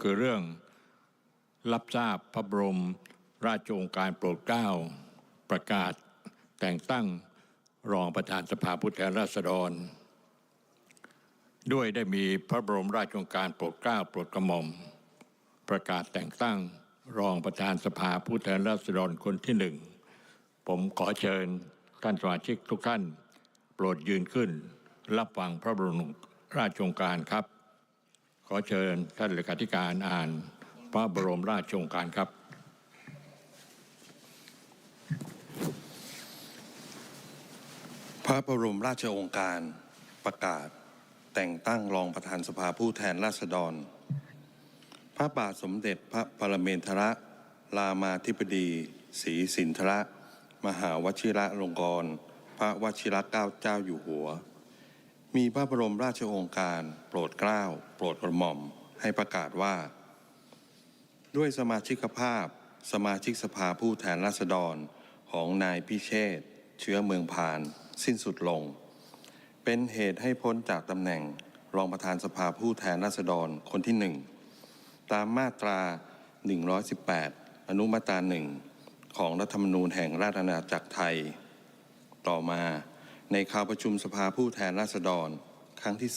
คือเรื่องรับทราบพระบรมราชโองการโปรดเกล้าประกาศแต่งตั้งรองประธานสภาผู้แทนราษฎร ด้วยได้มีพระบรมราชโองการโปรดเกล้าโปรดกระหม่อม ประกาศแต่งตั้งรองประธานสภาผู้แทนราษฎรคนที่หนึ่ง ผมขอเชิญท่านสมาชิกทุกท่าน โปรดยืนขึ้น รับฟังพระบรมราชโองการครับ ขอเชิญท่านเลขาธิการอ่านพระบรมราชโองการครับ พระบรมราชโองการประกาศ แต่งตั้งรองประธานสภาผู้แทนราษฎร พระบาทสมเด็จพระปรเมนทรรามาธิบดีศรีสินทรมหาวชิระลงกร พระวชิระเกล้าเจ้าอยู่หัว มีพระบรมราชโองการ โปรดเกล้า โปรดกระหม่อมให้ประกาศว่า ด้วยสมาชิกภาพ สมาชิกสภาผู้แทนราษฎรของนายพิเชษเชื้อเมืองพาน สิ้นสุดลง เป็นเหตุให้พ้นจากตำแหน่งรองประธานสภาผู้แทนราษฎรคนที่หนึ่งตามมาตรา 118 อนุมาตราหนึ่งของรัฐธรรมนูญแห่งราชอาณาจักรไทย ต่อมา ในคราวประชุมสภาผู้แทนราษฎรครั้งที่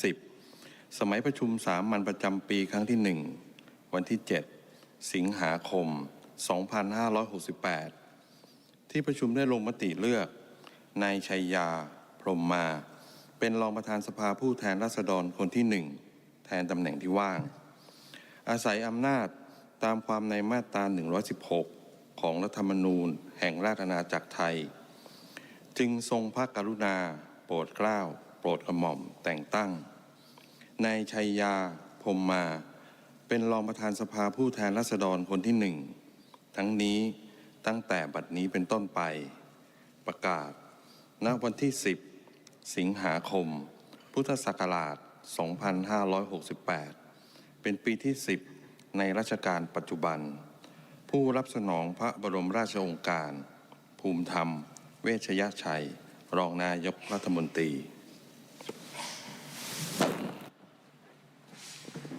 10 สมัยประชุมสามัญประจำปีครั้งที่หนึ่งวันที่ 7 สิงหาคม 2568 ที่ประชุมได้ลงมติเลือกนายชัยยา พรมมา เป็นรองประธานสภาผู้แทนราษฎรคนที่หนึ่งแทนตำแหน่งที่ว่าง อาศัยอำนาจตามความในมาตรา 116 ของรัฐธรรมนูญแห่งราชอาณาจักรไทย จึงทรงพระกรุณา โปรดเกล้า โปรดกระหม่อมแต่งตั้งนายชัยยาพรมมา เป็นรองประธานสภาผู้แทนราษฎรคนที่หนึ่ง ทั้งนี้ตั้งแต่บัดนี้เป็นต้นไป ประกาศ ณวันที่ 10 สิงหาคม พุทธศักราช 2568 เป็นปีที่ 10 ในรัชกาลปัจจุบัน ผู้รับสนองพระบรมราชโองการ ภูมิธรรม เวชยชัย รองนายกรัฐมนตรี